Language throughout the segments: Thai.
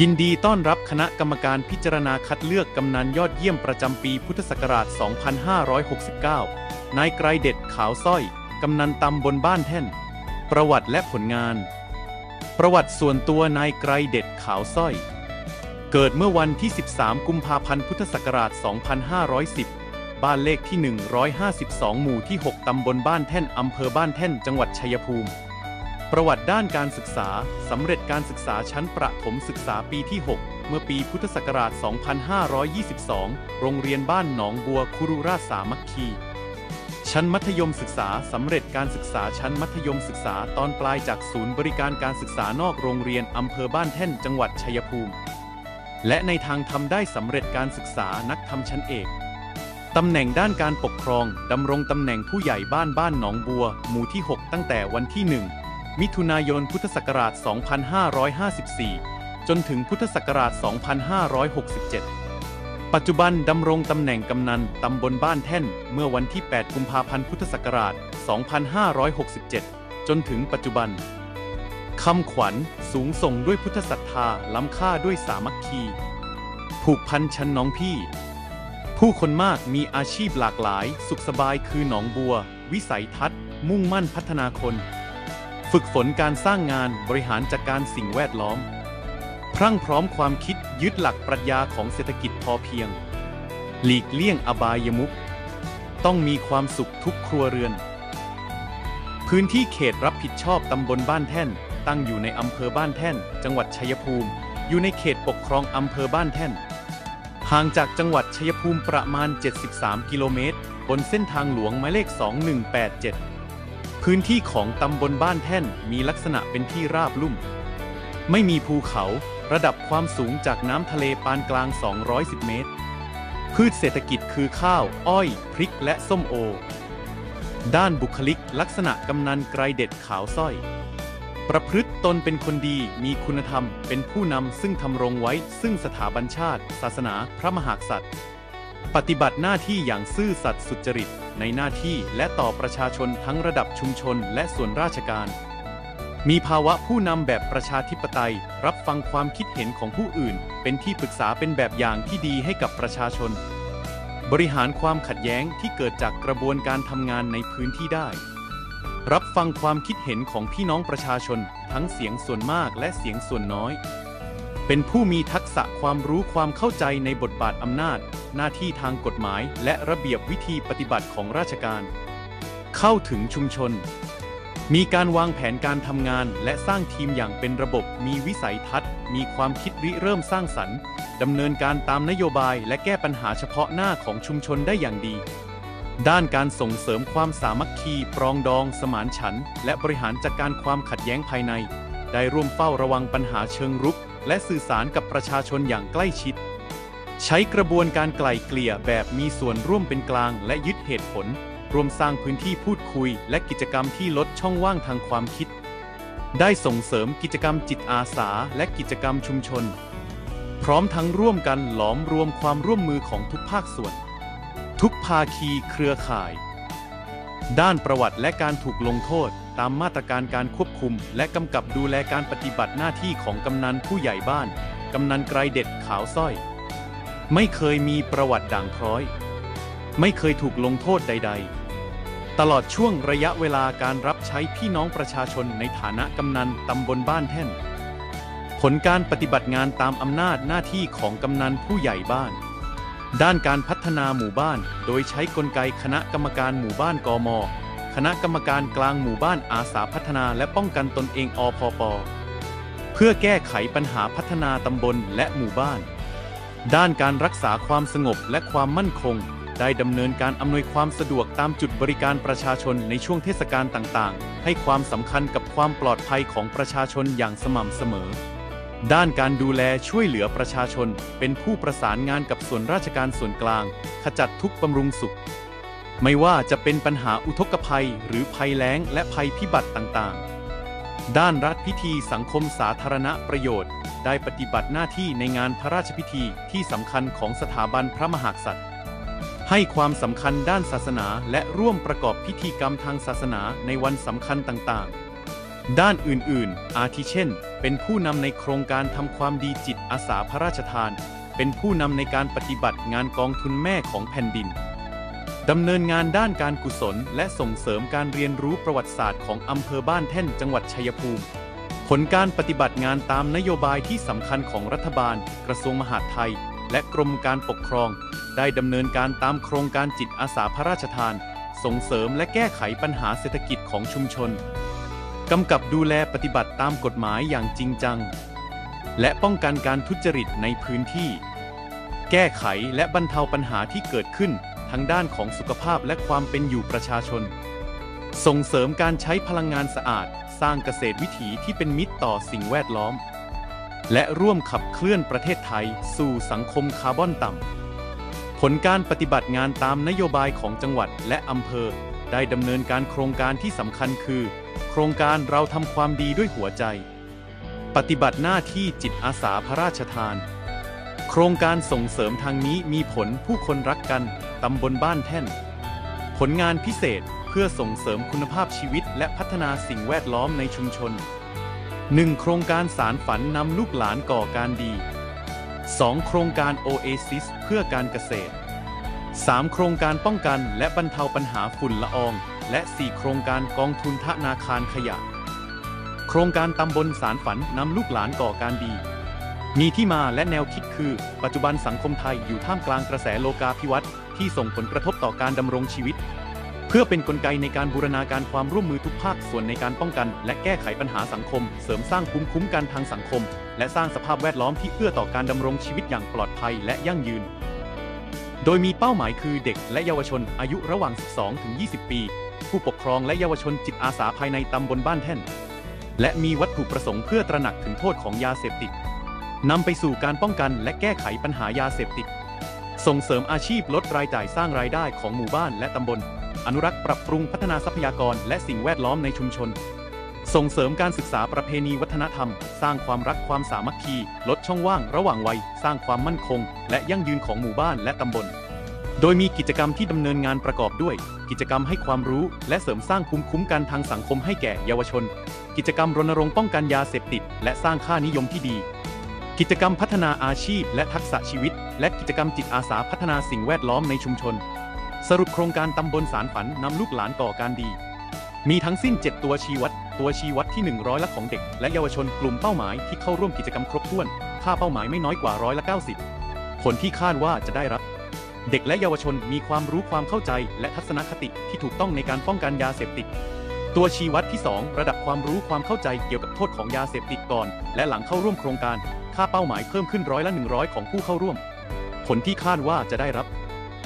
ยินดีต้อนรับคณะกรรมการพิจารณาคัดเลือกกำนันยอดเยี่ยมประจำปีพุทธศักราช 2569 นายไกรเด็ดขาวสร้อย กำนันตำบลบ้านแท่น ประวัติและผลงาน ประวัติส่วนตัวนายไกรเด็ดขาวสร้อย เกิดเมื่อวันที่ 13 กุมภาพันธ์ พุทธศักราช 2510 บ้านเลขที่ 152 หมู่ที่ 6 ตำบลบ้านแท่น อำเภอบ้านแท่น จังหวัดชัยภูมิ ประวัติด้านการศึกษา สำเร็จการศึกษาชั้นประถมศึกษาปีที่ 6 เมื่อปีพุทธศักราช 2522 โรงเรียนบ้านหนองบัวคุรุราชสามัคคี ชั้นมัธยมศึกษา สำเร็จการศึกษาชั้นมัธยมศึกษาตอนปลายจากศูนย์บริการการศึกษานอกโรงเรียน อำเภอบ้านแท่นจังหวัดชัยภูมิ และในทางทำได้สำเร็จการศึกษานักธรรมชั้นเอกตำแหน่งด้านการปกครอง ดำรงตำแหน่งผู้ใหญ่บ้านบ้านหนองบัว หมู่ที่ 6 ตั้งแต่วันที่ 1 มิถุนายนพุทธศักราช 2554 จนถึงพุทธศักราช 2567 ปัจจุบันดำรงตำแหน่งกำนันตำบลบ้านแท่นเมื่อวันที่ 8 กุมภาพันธ์พุทธศักราช 2567 จนถึงปัจจุบันคำขวัญสูงส่งด้วยพุทธศรัทธาล้ำค่าด้วยสามัคคี ผูกพันชั้นน้องพี่ ผู้คนมากมีอาชีพหลากหลาย สุขสบายคือหนองบัว วิสัยทัศน์ มุ่งมั่นพัฒนาคน ฝึกฝนการสร้างงานบริหารจัดการสิ่งแวดล้อม พรั่งพร้อมความคิดยึดหลักปรัชญาของเศรษฐกิจพอเพียง หลีกเลี่ยงอบายมุขต้องมีความสุขทุกครัวเรือน พื้นที่เขตรับผิดชอบตำบลบ้านแท่น ตั้งอยู่ในอำเภอบ้านแท่น จังหวัดชัยภูมิ อยู่ในเขตปกครองอำเภอบ้านแท่น ห่างจากจังหวัดชัยภูมิประมาณ 73 กิโลเมตร บนเส้นทางหลวงหมายเลข 2187 พื้นที่ของตำบลบ้านแท่นมีลักษณะเป็นที่ราบลุ่ม ไม่มีภูเขาระดับความสูงจากน้ำทะเลปานกลาง 210 เมตร พืชเศรษฐกิจคือข้าว อ้อย พริกและส้มโอ ด้านบุคลิกลักษณะกำนันไกรเด็ดขาวสร้อย ประพฤติตนเป็นคนดีมีคุณธรรม เป็นผู้นำซึ่งทำรงไว้ ซึ่งสถาบันชาติ ศาสนา พระมหากษัตริย์ ปฏิบัติหน้าที่อย่างซื่อสัตย์สุจริต ในหน้าที่และต่อประชาชนทั้งระดับชุมชนและส่วนราชการ มีภาวะผู้นำแบบประชาธิปไตย รับฟังความคิดเห็นของผู้อื่น เป็นที่ปรึกษาเป็นแบบอย่างที่ดีให้กับประชาชน บริหารความขัดแย้งที่เกิดจากกระบวนการทำงานในพื้นที่ได้ รับฟังความคิดเห็นของพี่น้องประชาชน ทั้งเสียงส่วนมากและเสียงส่วนน้อย เป็นผู้มีทักษะความรู้ความเข้าใจในบทบาทอำนาจ หน้าที่ทางกฎหมาย และระเบียบวิธีปฏิบัติของราชการ เข้าถึงชุมชน มีการวางแผนการทำงาน และสร้างทีมอย่างเป็นระบบ มีวิสัยทัศน์ มีความคิดริเริ่มสร้างสรรค์ดำเนินการตามนโยบาย และแก้ปัญหาเฉพาะหน้าของชุมชนได้อย่างดี ด้านการส่งเสริมความสามัคคี ปรองดอง สมานฉันท์และบริหารจัดการความขัดแย้งภายใน ได้ร่วมเฝ้าระวังปัญหาเชิงรุก และสื่อสารกับประชาชนอย่างใกล้ชิด ใช้กระบวนการไกล่เกลี่ยแบบมีส่วนร่วมเป็นกลางและยึดเหตุผล รวมสร้างพื้นที่พูดคุย และกิจกรรมที่ลดช่องว่างทางความคิด ได้ส่งเสริมกิจกรรมจิตอาสาและกิจกรรมชุมชน พร้อมทั้งร่วมกันหลอมรวมความร่วมมือของทุกภาคส่วน ทุกภาคีเครือข่าย ด้านประวัติและการถูกลงโทษ ตามมาตรการการควบคุม และกำกับดูแลการปฏิบัติหน้าที่ของกำนันผู้ใหญ่บ้าน กำนันไกรเด็ดขาวสร้อย ไม่เคยมีประวัติด่างพร้อย ไม่เคยถูกลงโทษใด ๆ ตลอดช่วงระยะเวลาการรับใช้พี่น้องประชาชนในฐานะกำนันตำบลบ้านแท่น ผลการปฏิบัติงานตามอำนาจหน้าที่ของกำนันผู้ใหญ่บ้านด้านการพัฒนาหมู่บ้าน โดยใช้กลไกคณะกรรมการหมู่บ้านกม คณะกรรมการกลางหมู่บ้านอาสาพัฒนาและป้องกันตนเองอพป เพื่อแก้ไขปัญหาพัฒนาตำบลและหมู่บ้าน ด้านการรักษาความสงบและความมั่นคง ได้ดำเนินการอำนวยความสะดวกตามจุดบริการประชาชนในช่วงเทศกาลต่างๆ ให้ความสำคัญกับความปลอดภัยของประชาชนอย่างสม่ำเสมอ ด้านการดูแลช่วยเหลือประชาชน เป็นผู้ประสานงานกับส่วนราชการส่วนกลาง ขจัดทุกบำรุงสุข ไม่ว่าจะเป็นปัญหาอุทกภัยหรือภัยแล้งและภัยพิบัติต่างๆ ด้านรัฐพิธีสังคมสาธารณประโยชน์ ได้ปฏิบัติหน้าที่ในงานพระราชพิธีที่สำคัญของสถาบันพระมหากษัตริย์ ให้ความสำคัญด้านศาสนาและร่วมประกอบพิธีกรรมทางศาสนาในวันสำคัญต่างๆ ด้านอื่นๆ อาทิเช่น เป็นผู้นำในโครงการทำความดีจิตอาสาพระราชทาน เป็นผู้นำในการปฏิบัติงานกองทุนแม่ของแผ่นดิน ดำเนินงานด้านการกุศล และส่งเสริมการเรียนรู้ประวัติศาสตร์ของอำเภอบ้านแท่นจังหวัดชัยภูมิ ผลการปฏิบัติงานตามนโยบายที่สำคัญของรัฐบาล กระทรวงมหาดไทย และกรมการปกครอง ได้ดำเนินการตามโครงการจิตอาสาพระราชทาน ส่งเสริมและแก้ไขปัญหาเศรษฐกิจของชุมชนกำกับดูแลปฏิบัติตามกฎหมายอย่างจริงจัง และป้องกันการทุจริตในพื้นที่ แก้ไขและบรรเทาปัญหาที่เกิดขึ้น ทั้งด้านของสุขภาพและความเป็นอยู่ประชาชน ส่งเสริมการใช้พลังงานสะอาด สร้างเกษตรวิถีที่เป็นมิตรต่อสิ่งแวดล้อม และร่วมขับเคลื่อนประเทศไทย สู่สังคมคาร์บอนต่ำ ผลการปฏิบัติงานตามนโยบายของจังหวัดและอำเภอ ได้ดำเนินการโครงการที่สำคัญคือ โครงการเราทำความดีด้วยหัวใจ ปฏิบัติหน้าที่จิตอาสาพระราชทานโครงการส่งเสริมทางนี้มีผลผู้คนรักกัน ตำบลบ้านแท่น ผลงานพิเศษเพื่อส่งเสริมคุณภาพชีวิต และพัฒนาสิ่งแวดล้อมในชุมชน 1. โครงการสารฝันนำลูกหลานก่อการดี 2. โครงการ Oasis เพื่อการเกษตร 3. โครงการป้องกันและบรรเทาปัญหาฝุ่นละออง และ 4 โครงการกองทุนธนาคารขยะ โครงการตำบลสารฝันนำลูกหลานก่อการดี มีที่มาและแนวคิดคือ ปัจจุบันสังคมไทยอยู่ท่ามกลางกระแสโลกาภิวัตน์ ที่ส่งผลกระทบต่อการดำรงชีวิต เพื่อเป็นนกลไกในการบูรณาการความร่วมมือทุกภาคส่วนในการป้องกัน และแก้ไขปัญหาสังคม เสริมสร้างภูมิคุ้มกันทางสังคม และสร้างสภาพแวดล้อมที่เอื้อต่อการดำรงชีวิตอย่างปลอดภัยและยั่งยืน โดยมีเป้าหมายคือเด็กและเยาวชนอายุระหว่าง 12ถึง20 ปี ผู้ปกครองและเยาวชนจิตอาสาภายในตำบลบ้านแท่นและมีวัตถุประสงค์เพื่อตระหนักถึงโทษของยาเสพติดนำไปสู่การป้องกันและแก้ไขปัญหายาเสพติด ส่งเสริมอาชีพลดรายจ่ายสร้างรายได้ของหมู่บ้านและตำบล อนุรักษ์ปรับปรุงพัฒนาทรัพยากรและสิ่งแวดล้อมในชุมชน ส่งเสริมการศึกษาประเพณีวัฒนธรรม สร้างความรักความสามัคคี ลดช่องว่างระหว่างวัย สร้างความมั่นคง และยั่งยืนของหมู่บ้านและตำบล โดยมีกิจกรรมที่ดำเนินงานประกอบด้วย กิจกรรมให้ความรู้และเสริมสร้างภูมิคุ้มกันทางสังคมให้แก่เยาวชน กิจกรรมรณรงค์ป้องกันยาเสพติด และสร้างค่านิยมที่ดี กิจกรรมพัฒนาอาชีพและทักษะชีวิต และกิจกรรมจิตอาสาพัฒนาสิ่งแวดล้อมในชุมชน สรุปโครงการตำบลสารฝันนำลูกหลานก่อการดี มีทั้งสิ้น 7 ตัวชี้วัด ตัวชี้วัดที่ 100ละของเด็ก และเยาวชนกลุ่มเป้าหมายที่เข้าร่วมกิจกรรมครบถ้วน ค่าเป้าหมายไม่น้อยกว่าร้อยละ90 ผลที่คาดว่าจะได้รับ เด็กและเยาวชนมีความรู้ความเข้าใจ และทัศนคติที่ถูกต้องในการป้องกันยาเสพติดตัวชี้วัดที่ 2 ระดับความรู้ความเข้าใจเกี่ยวกับโทษของยาเสพติดก่อน และหลังเข้าร่วมโครงการ ค่าเป้าหมายเพิ่มขึ้นร้อยละ 100 ของผู้เข้าร่วม ผลที่คาดว่าจะได้รับ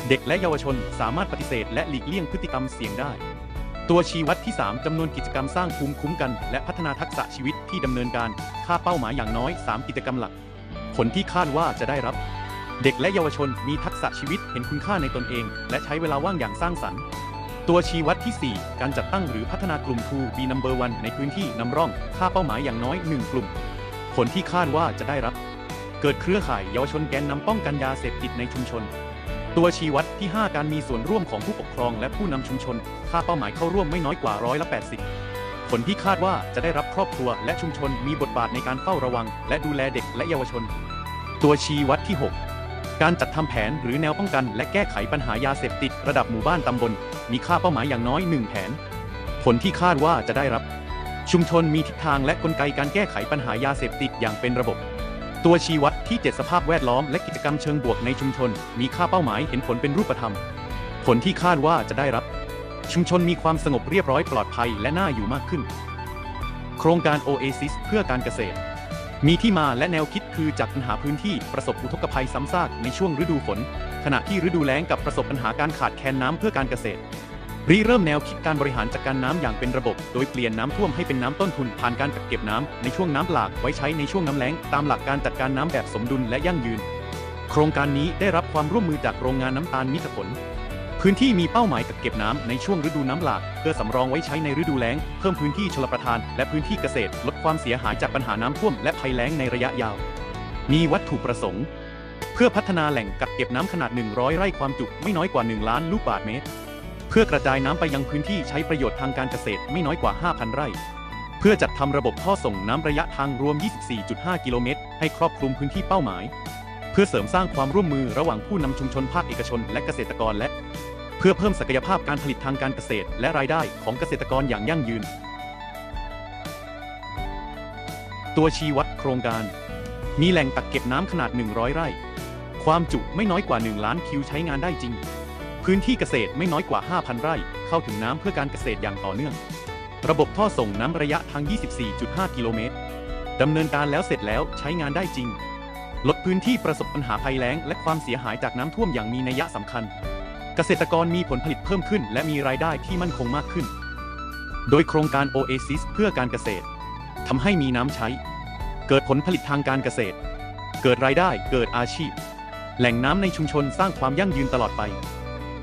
เด็กและเยาวชนสามารถปฏิเสธและหลีกเลี่ยงพฤติกรรมเสี่ยงได้ ตัวชี้วัดที่ 3 จำนวนกิจกรรมสร้างภูมิคุ้มกัน และพัฒนาทักษะชีวิตที่ดำเนินการค่าเป้าหมายอย่างน้อย 3 กิจกรรมหลัก ผลที่คาดว่าจะได้รับ เด็กและเยาวชนมีทักษะชีวิตเห็นคุณค่าในตนเอง และใช้เวลาว่างอย่างสร้างสรรค์ตัวชี้วัดที่ 4 การจัดตั้งหรือพัฒนากลุ่ม2 B number 1ในพื้นที่นำร่อง ค่าเป้าหมายอย่างน้อย 1 กลุ่ม ลที่คาดว่าจะได้รับ เกิดเครือข่ายเยาวชนแกนนำป้องกันยาเสพติดในชุมชน ตัวชี้วัดที่ 5 การมีส่วนร่วมของผู้ปกครองและผู้นำชุมชน ค่าเป้าหมายเข้าร่วมไม่น้อยกว่าร้อยละ80 ผลที่คาดว่าจะได้รับครอบครัวและชุมชนมีบทบาทในการเฝ้าระวัง และดูแลเด็กและเยาวชน ตัวชี้วัดที่ 6 การจัดทำแผนหรือแนวป้องกัน และแก้ไขปัญหายาเสพติดระดับหมู่บ้านตำบล มีค่าเป้าหมายอย่างน้อย 1 แผน ผลที่คาดว่าจะได้รับ ชุมชนมีทิศทางและกลไกการแก้ไขปัญหายาเสพติดอย่างเป็นระบบ ตัวชี้วัดที่ 7 สภาพแวดล้อมและกิจกรรมเชิงบวกในชุมชน มีค่าเป้าหมายเห็นผลเป็นรูปธรรม ผลที่คาดว่าจะได้รับ ชุมชนมีความสงบเรียบร้อยปลอดภัยและน่าอยู่มากขึ้น โครงการ Oasis เพื่อการเกษตร มีที่มาและแนวคิดคือจากปัญหาพื้นที่ประสบอุทกภัยซ้ำซากในช่วงฤดูฝน ขณะที่ฤดูแล้งกับประสบปัญหาการขาดแคลนน้ำเพื่อการเกษตร ริเริ่มแนวคิดการบริหารจัดการน้ำอย่างเป็นระบบ โดยเปลี่ยนน้ำท่วมให้เป็นน้ำต้นทุนผ่านการกักเก็บน้ำในช่วงน้ำหลากไว้ใช้ในช่วงน้ำแล้ง ตามหลักการจัดการน้ำแบบสมดุลและยั่งยืน โครงการนี้ได้รับความร่วมมือจากโรงงานน้ำตาลมิตรผล พื้นที่มีเป้าหมายกักเก็บน้ำในช่วงฤดูน้ำหลากเพื่อสำรองไว้ใช้ในฤดูแล้ง เพิ่มพื้นที่ชลประทาน และพื้นที่เกษตร ลดความเสียหายจากปัญหาน้ำท่วมและภัยแล้งในระยะยาว มีวัตถุประสงค์ เพื่อพัฒนาแหล่งกักเก็บน้ำขนาด 100 ไร่ความจุไม่น้อยกว่า 1 ล้านลูกบาศก์เมตร เพื่อกระจายน้ำไปยังพื้นที่ใช้ประโยชน์ทางการเกษตรไม่น้อยกว่า 5,000 ไร่ เพื่อจัดทำระบบท่อส่งน้ำระยะทางรวม 24.5 กิโลเมตร ให้ครอบคลุมพื้นที่เป้าหมาย เพื่อเสริมสร้างความร่วมมือระหว่างผู้นำชุมชนภาคเอกชนและเกษตรกรและ เพื่อเพิ่มศักยภาพการผลิตทางการเกษตร และรายได้ของเกษตรกรอย่างยั่งยืน ตัวชี้วัดโครงการ มีแหล่งตักเก็บน้ำขนาด 100 ไร่ ความจุไม่น้อยกว่า 1 ล้านคิวใช้งานได้จริง พื้นที่เกษตรไม่น้อยกว่า 5,000 ไร่ เข้าถึงน้ำเพื่อการเกษตรอย่างต่อเนื่อง ระบบท่อส่งน้ำระยะทาง 24.5 กิโลเมตรดำเนินการแล้วเสร็จแล้วใช้งานได้จริง ลดพื้นที่ประสบปัญหาภัยแล้ง และความเสียหายจากน้ำท่วมอย่างมีนัยสำคัญ เกษตรกรมีผลผลิตเพิ่มขึ้น และมีรายได้ที่มั่นคงมากขึ้น โดยโครงการ Oasis เพื่อการเกษตรทำให้มีน้ำใช้ เกิดผลผลิตทางการเกษตร เกิดรายได้ เกิดอาชีพ แหล่งน้ำในชุมชนสร้างความยั่งยืนตลอดไป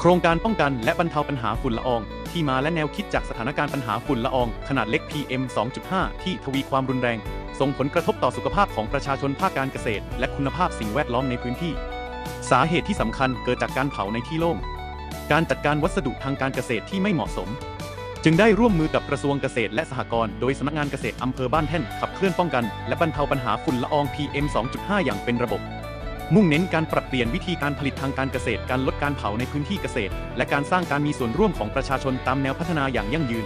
ครงการป้องกันและบรรเทาปัญหาฝุ่นละออง ที่มาและแนวคิดจากสถานการณ์ปัญหาฝุ่นละออง ขนาดเล็ก PM 2.5 ที่ทวีความรุนแรง ส่งผลกระทบต่อสุขภาพของประชาชนภาคการเกษตร และคุณภาพสิ่งแวดล้อมในพื้นที่ สาเหตุที่สำคัญเกิดจากการเผาในที่โล่ง การจัดการวัสดุทางการเกษตรที่ไม่เหมาะสม จึงได้ร่วมมือกับกระทรวงเกษตรและสหกรณ์โดยสำนักงานเกษตรอำเภอบ้านแท่นขับเคลื่อนป้องกัน และบรรเทาปัญหาฝุ่นละออง PM 2.5 อย่างเป็นระบบ มุ่งเน้นการปรับเปลี่ยนวิธีการผลิตทางการเกษตร การลดการเผาในพื้นที่เกษตร และการสร้างการมีส่วนร่วมของประชาชนตามแนวพัฒนาอย่างยั่งยืน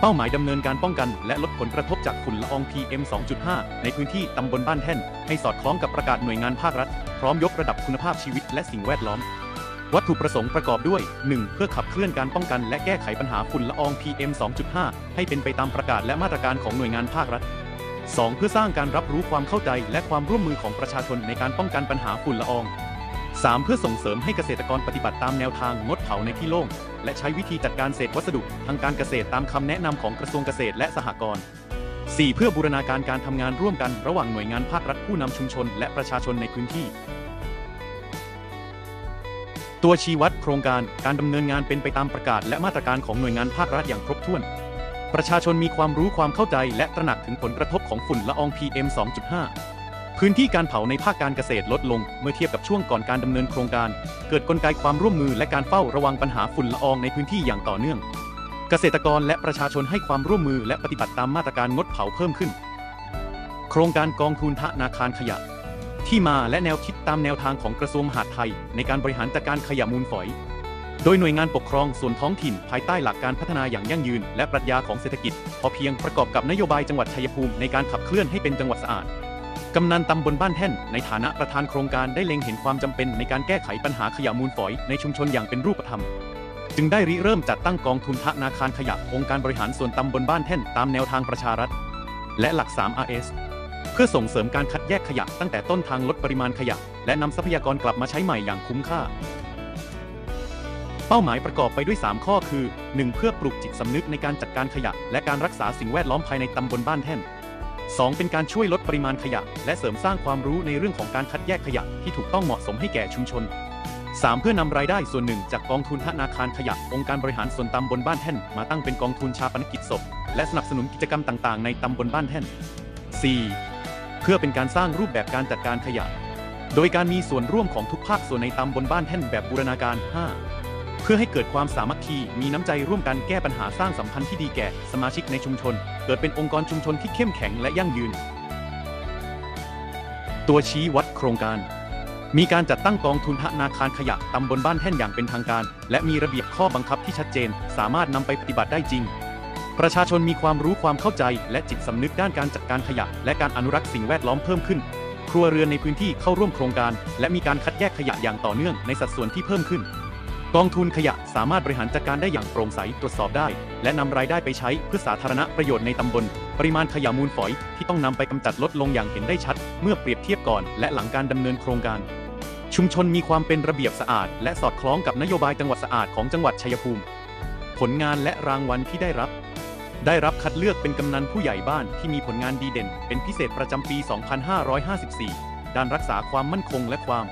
เป้าหมายดำเนินการป้องกัน และลดผลกระทบจากฝุ่นละออง PM 2.5 ในพื้นที่ตำบลบ้านแท่น ให้สอดคล้องกับประกาศหน่วยงานภาครัฐ พร้อมยกระดับคุณภาพชีวิตและสิ่งแวดล้อมวัตถุประสงค์ประกอบด้วย 1. เพื่อขับเคลื่อนการป้องกันและแก้ไขปัญหาฝุ่นละออง PM 2.5 ให้เป็นไปตามประกาศและมาตรการของหน่วยงานภาครัฐ 2. เพื่อสร้างการรับรู้ความเข้าใจและความร่วมมือของประชาชนในการป้องกันปัญหาฝุ่นละออง 3. เพื่อส่งเสริมให้เกษตรกรปฏิบัติตามแนวทางงดเผาในที่โล่ง และใช้วิธีจัดการเศษวัสดุทางการเกษตรตามคำแนะนำของกระทรวงเกษตรและสหกรณ์ 4. เพื่อบูรณาการการทำงานร่วมกันระหว่างหน่วยงานภาครัฐผู้นำชุมชน และประชาชนในพื้นที่ ตัวชี้วัดโครงการการดำเนินงานเป็นไปตามประกาศ และมาตรการของหน่วยงานภาครัฐอย่างครบถ้วน ประชาชนมีความรู้ความเข้าใจและตระหนักถึงผลกระทบของฝุ่นละออง PM 2.5 พื้นที่การเผาในภาคการเกษตรลดลงเมื่อเทียบกับช่วงก่อนการดำเนินโครงการ เกิดกลไกความร่วมมือและการเฝ้าระวังปัญหาฝุ่นละอองในพื้นที่อย่างต่อเนื่อง เกษตรกรและประชาชนให้ความร่วมมือและปฏิบัติตามมาตรการงดเผาเพิ่มขึ้น โครงการกองทุนธนาคารขยะ ที่มาและแนวคิดตามแนวทางของกระทรวงมหาดไทย ในการบริหารจัดการขยะมูลฝอย โดยหน่วยงานปกครองส่วนท้องถิ่นภายใต้หลักการพัฒนาอย่างยั่งยืน และปรัชญาของเศรษฐกิจ พอเพียงประกอบกับนโยบายจังหวัดชัยภูมิในการขับเคลื่อนให้เป็นจังหวัดสะอาดกำนันตำบลบ้านแท่น ในฐานะประธานโครงการได้เล็งเห็นความจำเป็นในการแก้ไขปัญหาขยะมูลฝอยในชุมชนอย่างเป็นรูปธรรม จึงได้ริเริ่มจัดตั้งกองทุนธนาคารขยะองค์การบริหารส่วนตำบลบ้านแท่นตามแนวทางประชารัฐ และหลัก 3 RS เพื่อส่งเสริมการคัดแยกขยะตั้งแต่ต้นทางลดปริมาณขยะ และนำทรัพยากรกลับมาใช้ใหม่อย่างคุ้มค่า เป้าหมายประกอบไปด้วย 3 ข้อคือ 1. เพื่อปลุกจิตสำนึกในการจัดการขยะ และการรักษาสิ่งแวดล้อมภายในตำบลบ้านแท่น 2. เป็นการช่วยลดปริมาณขยะ และเสริมสร้างความรู้ในเรื่องของการคัดแยกขยะที่ถูกต้องเหมาะสมให้แก่ชุมชน 3. เพื่อนำรายได้ส่วนหนึ่งจากกองทุนธนาคารขยะ องค์การบริหารส่วนตำบลบ้านแท่น มาตั้งเป็นกองทุนชาปนกิจศพ และสนับสนุนกิจกรรมต่างๆ ในตำบลบ้านแท่น 4. เพื่อเป็นการสร้างรูปแบบการจัดการขยะ โดยการมีส่วนร่วมของทุกภาคส่วนในตำบลบ้านแท่นแบบบูรณาการ 5. เพื่อให้เกิดความสามัคคี มีน้ำใจร่วมกันแก้ปัญหาสร้างสัมพันธ์ที่ดีแก่สมาชิกในชุมชน เกิดเป็นองค์กรชุมชนที่เข้มแข็งและยั่งยืน ตัวชี้วัดโครงการ มีการจัดตั้งกองทุนธนาคารขยะตำบลบ้านแท่นอย่างเป็นทางการ และมีระเบียบข้อบังคับที่ชัดเจน สามารถนำไปปฏิบัติได้จริง ประชาชนมีความรู้ความเข้าใจ และจิตสำนึกด้านการจัดการขยะ และการอนุรักษ์สิ่งแวดล้อมเพิ่มขึ้น ครัวเรือนในพื้นที่เข้าร่วมโครงการ และมีการคัดแยกขยะอย่างต่อเนื่องในสัดส่วนที่เพิ่มขึ้น กองทุนขยะสามารถบริหารจัดการได้อย่างโปร่งใสตรวจสอบได้ และนำรายได้ไปใช้เพื่อสาธารณประโยชน์ในตำบล ปริมาณขยะมูลฝอยที่ต้องนำไปกำจัดลดลงอย่างเห็นได้ชัด เมื่อเปรียบเทียบก่อนและหลังการดำเนินโครงการ ชุมชนมีความเป็นระเบียบสะอาด และสอดคล้องกับนโยบายจังหวัดสะอาดของจังหวัดชัยภูมิ ผลงานและรางวัลที่ได้รับ ได้รับคัดเลือกเป็นกำนันผู้ใหญ่บ้านที่มีผลงานดีเด่น เป็นพิเศษประจำปี 2554 ด้านรักษาความมั่นคงและความ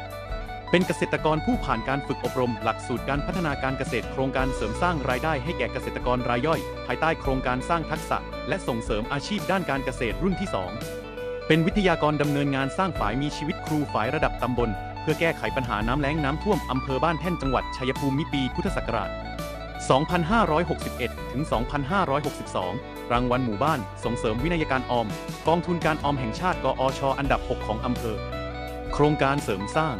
เป็นเกษตรกรผู้ผ่านการฝึกอบรม หลักสูตรการพัฒนาการเกษตรโครงการเสริมสร้างรายได้ให้แก่เกษตรกรรายย่อย ภายใต้โครงการสร้างทักษะ และส่งเสริมอาชีพด้านการเกษตรรุ่นที่ 2 เป็นวิทยากรดำเนินงานสร้างฝ่ายมีชีวิตครูฝ่ายระดับตำบล เพื่อแก้ไขปัญหาน้ำแล้งน้ำท่วมอำเภอบ้านแท่นจังหวัดชัยภูมิปีพุทธศักราช 2561 ถึง 2562 รางวัลหมู่บ้านส่งเสริมวินัยการออม กองทุนการออมแห่งชาติกอชอันดับ 6 ของอำเภอ โครงการเสริมสร้าง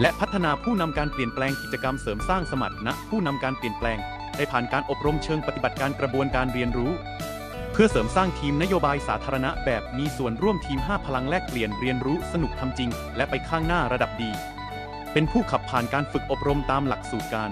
และพัฒนาผู้นำการเปลี่ยนแปลงกิจกรรมเสริมสร้างสมรรถนะผู้นำการเปลี่ยนแปลงได้ผ่านการอบรมเชิงปฏิบัติการกระบวนการเรียนรู้ เพื่อเสริมสร้างทีมนโยบายสาธารณะแบบมีส่วนร่วมทีม 5 พลังแลกเปลี่ยนเรียนรู้สนุกทำจริง และไปข้างหน้าระดับดี เป็นผู้ขับผ่านการฝึกอบรมตามหลักสูตรการ